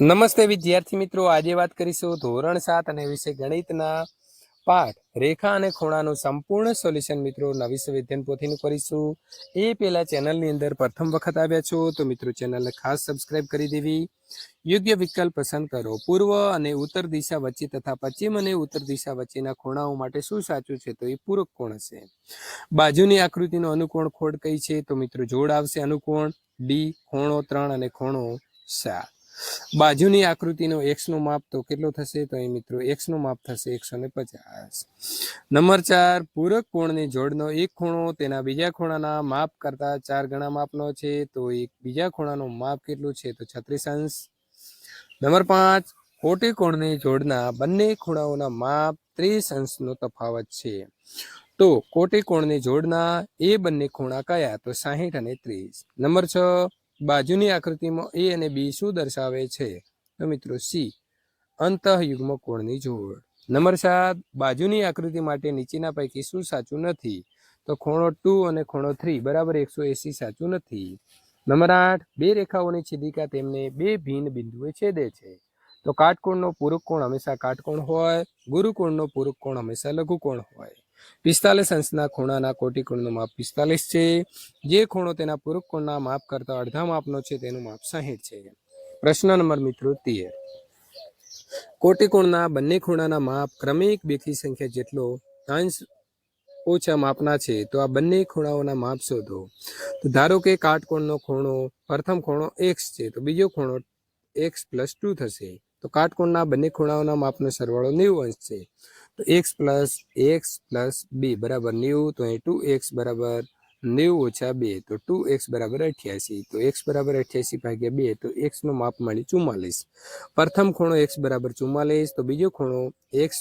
નમસ્તે વિદ્યાર્થી મિત્રો, આજે વાત કરીશું ધોરણ સાત અને વિષય ગણિતના પાઠ. રેખા અને ખૂણાનું સંપૂર્ણ સોલ્યુશન મિત્રો નવી સંવેદન પોથીનું કરીશું. એ પહેલા ચેનલની અંદર પ્રથમ વખત આવ્યા છો તો મિત્રો ચેનલને ખાસ સબસ્ક્રાઇબ કરી દેવી. યોગ્ય વિકલ્પ પસંદ કરો. પૂર્વ અને ઉત્તર દિશા વચ્ચે તથા પશ્ચિમ અને ઉત્તર દિશા વચ્ચેના ખૂણાઓ માટે શું સાચું છે તો એ પૂરક કોણ હશે? બાજુની આકૃતિનો અનુકોણ ખોડ કઈ છે તો મિત્રો જોડ આવશે અનુકોણ. ડી, ખૂણો ત્રણ અને ખૂણો સાત. બાજુની આકૃતિનો એક્સનું માપ તો કેટલું થશે? તો અહીં મિત્રો એક્સનું માપ થશે એકસો ને પચાસ. નંબર ચાર, પૂરક કોણની જોડનો એક ખૂણો, તેના બીજા ખૂણાના માપ કરતા ચાર ગણા માપનો છે, તો એક બીજા ખૂણાનું માપ કેટલું છે? તો છત્રીસ અંશ. નંબર પાંચ કોટી કોણની જોડના બંને ખૂણાઓના માપ ત્રીસ અંશનો તફાવત છે. તો કોટી કોણની જોડના એ બંને ખૂણા કયા? તો સાહીઠ અને ત્રીસ. નંબર છ બાજુની આકૃતિમાં એ અને બી શું દર્શાવે છે? તો મિત્રો સી અંતઃયુગ્મ કોણની જોડ. નંબર સાત, બાજુની આકૃતિ માટે નીચેના પૈકી શું સાચું નથી? તો ખૂણો ટુ અને ખૂણો થ્રી, બરાબર એકસો એસી સાચું નથી. નંબર આઠ, બે રેખાઓની છેદિકા તેમને બે ભિન્ન બિંદુએ છેદે છે. તો કાટકોણનો પૂરક કોણ હંમેશા કાટકોણ હોય, ગુરુકોણનો પૂરક કોણ હંમેશા લઘુકોણ હોય. પિસ્તાલીસ અંશના ખૂણાના કોટિકોણનું માપ પિસ્તાલીસ છે. જે ખૂણો તેના પૂરક કોણના માપ કરતા અડધા માપનો છે, તેનું માપ સાહીઠ છે. પ્રશ્ન નંબર મિત્રો તેર. કોટિકોણના બંને ખૂણાના માપ ક્રમિક બેકી સંખ્યા જેટલો અંશ ઓછા માપના છે, તો આ બંને ખૂણાઓના માપ શોધો. તો ધારો કે કાટકોણનો ખૂણો પ્રથમ ખૂણો એક્સ છે, તો બીજો ખૂણો એક્સ પ્લસ ટુ થશે. તો કાટકોણના બંને ખૂણાઓના માપનો સરવાળો નેવું અંશ છે. તો એક્સ પ્લસ એક્સ પ્લસ બે બરાબર નેવું, તો અહીં ટુ એક્સ બરાબર નેવું ઓછા બે, તો ટુ એક્સ બરાબર અઠ્યાસી, તો એક્સ બરાબર અઠ્યાસી ભાગ્યા બે, તો એક્સનું માપ મળી ચુમ્માલીસ. પ્રથમ ખૂણો એક્સ બરાબર ચુમ્માલીસ, તો બીજો ખૂણો એક્સ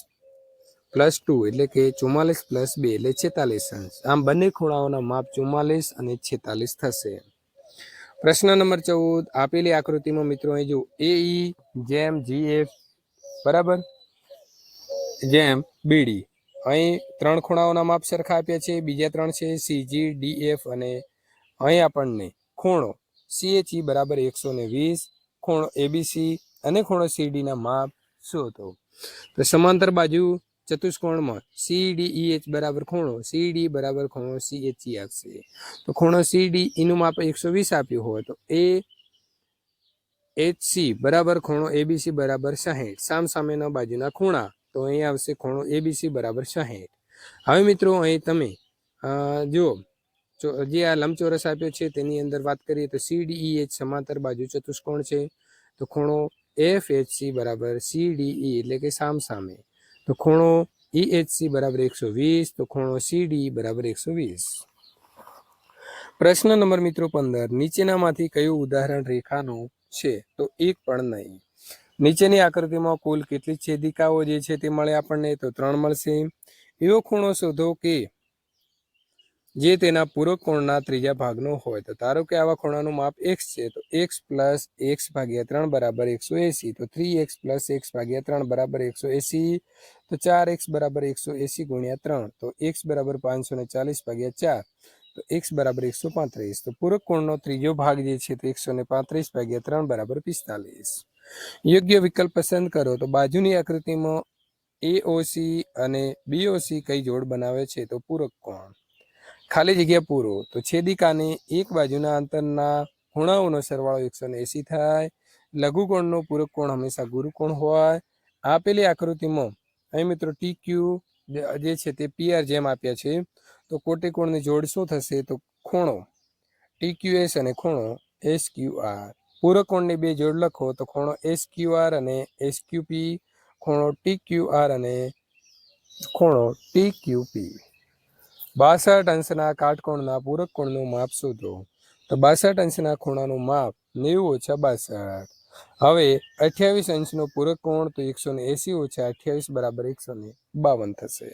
પ્લસ ટુ, એટલે કે ચુમ્માલીસ પ્લસ બે, એટલે છેતાલીસ અંશ. આમ બંને ખૂણાઓના માપ ચુમ્માલીસ અને છેતાલીસ થશે. પ્રશ્ન નંબર ચૌદ, આપેલી આકૃતિમાં મિત્રો અહીં જો એ ઈ જેમ જી એફ બરાબર? જેમ બીડી અહીં ત્રણ ખૂણાઓના માપ સરખા આપ્યા છે. બીજા ત્રણ છે સીજી ડી એફ અને અહીં આપણને ખૂણો સીએચઈ બરાબર એકસો ને વીસ, ખૂણો એબીસી અને ખૂણો સીડીના માપ શોધો. તો સમાંતર બાજુ ચતુષ્કોણમાં સીડીઈ એચ બરાબર ખૂણો, સીડી બરાબર ખૂણો ઈ આવશે તો ખૂણો સીડી નું માપ એકસો વીસ આપ્યું હોય તો એ એચ સી બરાબર ખૂણો એબીસી બરાબર સાહીઠ. સામ સામેના બાજુના ખૂણા, તો અહીં આવશે ખૂણો એબીસી બરાબર સાહીઠ. હવે મિત્રો અહીં તમે જુઓ, જે આ લંબચોરસ આપ્યો છે તેની અંદર વાત કરીએ તો સીડીઈ એચ સમાંતર બાજુ ચતુષ્કોણ છે. તો ખૂણો એફ એચ સી બરાબર સી ડી એટલે કે સામ સામે તો ખૂણો ઈ એચ સી બરાબર એકસો વીસ, તો ખૂણો સીડી બરાબર એકસો વીસ. પ્રશ્ન નંબર મિત્રો પંદર, નીચેનામાંથી કયું ઉદાહરણ રેખાનું છે? તો એક પણ નહીં. નીચેની આકૃતિમાં કુલ કેટલી છેદિકાઓ જે છે તે મળે આપણને, તો ત્રણ મળશે. એવો ખૂણો શોધો કે જે તેના પૂરક કોણના ત્રીજા ભાગનો હોય. તો ધારો કે આવા ખૂણાનું માપ એક્સ છે, તો એક્સ પ્લસ એક્સ ભાગ્યા ત્રણ બરાબર એકસો એસી, તો થ્રી એક્સ પ્લસ એક્સ ભાગ્યા ત્રણ બરાબર એકસો એસી, તો ચાર એક્સ બરાબર એકસો એસી ગુણ્યા ત્રણ, તો એક્સ બરાબર પાંચસો ને ચાલીસ ભાગ્યા ચાર, તો એક્સ બરાબર એકસો પાંત્રીસ. તો પૂરક કોણનો ત્રીજો ભાગ જે છે, તો એકસો ને પાંત્રીસ ભાગ્યા ત્રણ બરાબર પિસ્તાલીસ. યોગ્ય વિકલ્પ પસંદ કરો, તો બાજુની આકૃતિમાં એઓસી અને બીઓસી કઈ જોડ બનાવે છે, તો પૂરક કોણ. ખાલી જગ્યા પૂરો. તો છેદિકાની એક બાજુના અંતરના ખૂણાઓનો સરવાળો એકસો એંસી થાય. લઘુકોણનો પૂરક કોણ હંમેશા ગુરુકોણ હોય. આપેલી આકૃતિમાં, અહીં મિત્રો ટી ક્યુ જે છે તે પીઆર જેમ આપ્યા છે. તો કોટિકોણની જોડ શું થશે? તો ખૂણો, ટી ક્યુ એસ અને ખૂણો એસ ક્યુ આર. પૂરક બે જોડ લખો, તો ખૂણો એસ ક્યુ આર અને એસ ક્યુ પી, ખૂણો ટી ક્યુ આર અને ખૂણો ટી ક્યુ પી. બાસઠ અંશના કાટકોણના પૂરક કોણનું માપ શોધો. તો બાસઠ અંશના ખૂણાનું માપ નેવું ઓછા બાસઠ. હવે અઠ્યાવીસ અંશનો પૂરક કોણ તો એકસો ને એસી ઓછા અઠ્યાવીસ બરાબર એકસો ને બાવન થશે.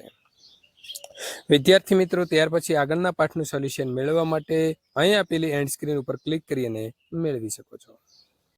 વિદ્યાર્થી મિત્રો, ત્યાર પછી આગળના પાઠનું સોલ્યુશન મેળવવા માટે અહીં આપેલી એન્ડ સ્ક્રીન ઉપર ક્લિક કરીને મેળવી શકો છો.